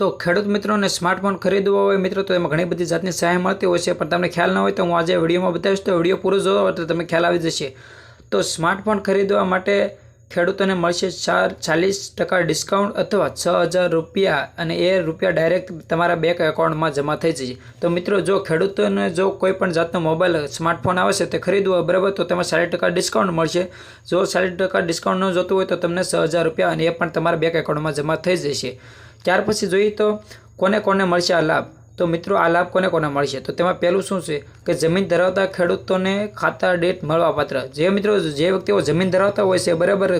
તો ખેડૂત મિત્રોને સ્માર્ટફોન ખરીદવો હોય, મિત્રો, તો એમાં ઘણી બધી જાતની સહાય મળતી હોય છે. પણ તમને ખ્યાલ ન હોય તો હું આજે વિડીયોમાં બતાવીશ, તો વીડિયો પૂરો જોવો, તો તમને ખ્યાલ આવી જશે. તો સ્માર્ટફોન ખરીદવા માટે ખેડૂતોને મળશે ચાર ચાલીસ ટકા ડિસ્કાઉન્ટ અથવા છ હજાર રૂપિયા અને એ રૂપિયા ડાયરેક્ટ તમારા બેંક એકાઉન્ટમાં જમા થઈ જશે. તો મિત્રો, જો ખેડૂતોને જો કોઈ પણ જાતનો મોબાઈલ સ્માર્ટફોન આવે છે તે ખરીદવો હોય બરાબર, તો તેમાં સાઠ ટકા ડિસ્કાઉન્ટ મળશે. જો સાઠ ટકા ડિસ્કાઉન્ટ ન જોતું હોય તો તમને છ હજાર રૂપિયા અને એ પણ તમારા બેંક એકાઉન્ટમાં જમા થઈ જશે. ત્યાર પછી જોઈએ તો કોને કોને મળશે આ લાભ? તો મિત્રો આ લાભ કોને કોને મળશે? તો તેમાં પહેલું શું છે કે જમીન ધરાવતા ખેડૂતોને ખાતા ડેટ મળવાપાત્ર જે મિત્રો, જે વ્યક્તિઓ જમીન ધરાવતા હોય છે, બરાબર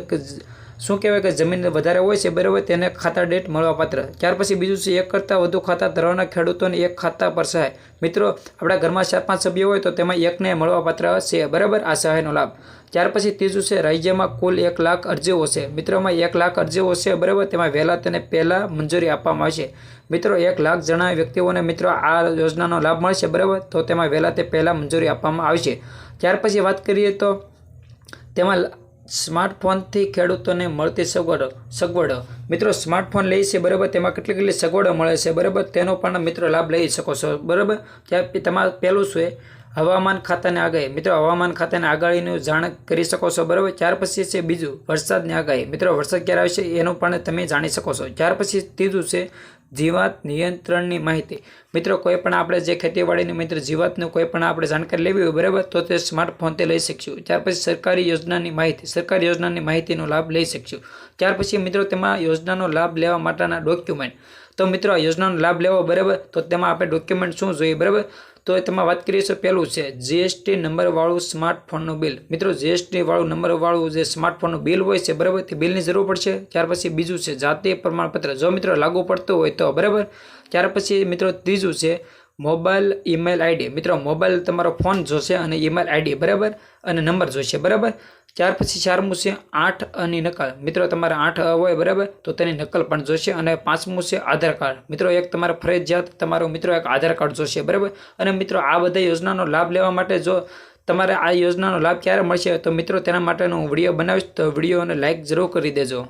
શું કહેવાય કે જમીન વધારે હોય છે, બરાબર તેને ખાતા ડેટ મળવાપાત્ર ત્યાર પછી બીજું છે, એક કરતાં વધુ ખાતા ધરાવનાર ખેડૂતોને એક ખાતા પર સહાય. મિત્રો, આપણા ઘરમાં ચાર પાંચ સભ્યો હોય તો તેમાં એકને મળવાપાત્ર છે. બરાબર? આ સહાયનો લાભ. ત્યાર પછી ત્રીજું છે, રાજ્યમાં કુલ એક લાખ અરજીઓ છે. મિત્રોમાં એક લાખ અરજીઓ છે, બરાબર? તેમાં વહેલા તેને પહેલાં મંજૂરી આપવામાં આવશે. મિત્રો, એક લાખ જણા વ્યક્તિઓને મિત્રો આ યોજનાનો લાભ મળશે, બરાબર? તો તેમાં વહેલા તે પહેલાં મંજૂરી આપવામાં આવશે. ત્યાર પછી વાત કરીએ તો તેમાં સ્માર્ટફોનથી ખેડૂતોને મળતી સગવડો સગવડો. મિત્રો, સ્માર્ટફોન લઈ છે, બરાબર? તેમાં કેટલી કેટલી સગવડો મળે છે, બરાબર? તેનો પણ મિત્રો લાભ લઈ શકો છો, બરાબર? ત્યાં તમારે પહેલું છે? હવામાન ખાતાની આગાહી. મિત્રો, હવામાન ખાતાની આગાહીનું જાણ કરી શકો છો, બરાબર? ત્યાર પછી છે બીજું, વરસાદની આગાહી. મિત્રો, વરસાદ ક્યારે આવશે એનું પણ તમે જાણી શકો છો. ત્યાર પછી ત્રીજું છે જીવાત નિયંત્રણની માહિતી. મિત્રો, કોઈ પણ આપણે જે ખેતીવાડીની મિત્ર જીવાતનું કોઈ પણ આપણે જાણકારી લેવી હોય, બરાબર, તો તે સ્માર્ટફોનથી લઈ શકશું. ત્યાર પછી સરકારી યોજનાની માહિતી. સરકારી યોજનાની માહિતીનો લાભ લઈ શકશું. ત્યાર પછી મિત્રો, તેમાં યોજનાનો લાભ લેવા માટેના ડોક્યુમેન્ટ તો મિત્રો, આ યોજનાનો લાભ લેવો, બરાબર? તો તેમાં આપણે ડોક્યુમેન્ટ શું જોઈએ, બરાબર? તો તેમાં વાત કરીએ તો પહેલું છે જીએસટી નંબરવાળું સ્માર્ટફોનનું બિલ મિત્રો જીએસટી વાળું નંબરવાળું જે સ્માર્ટફોનનું બિલ હોય છે, બરાબર? તે બિલની જરૂર પડશે. ત્યાર પછી બીજું છે જાતીય પ્રમાણપત્ર. જો મિત્રો લાગુ પડતું હોય તો, બરાબર? ત્યાર પછી મિત્રો ત્રીજું છે મોબાઈલ, ઈમેલ આઈડી. મિત્રો, મોબાઈલ તમારો ફોન જોશે અને ઈમેલ આઈડી, બરાબર? અને નંબર જોઈશે બરાબર? ત્યાર પછી ચારમું છે આઠ અને નકલ. મિત્રો, તમારે આઠ હોય, બરાબર? તો તેની નકલ પણ જોશે અને પાંચમું છે આધાર કાર્ડ. મિત્રો, એક તમારે ફરજિયાત તમારો મિત્રો એક આધાર કાર્ડ જોશે, બરાબર? અને મિત્રો, આ બધા યોજનાનો લાભ લેવા માટે જો તમારે આ યોજનાનો લાભ ક્યારે મળશે, તો મિત્રો, તેના માટેનો હું વીડિયો બનાવીશ. તો વિડીયોને લાઇક જરૂર કરી દેજો.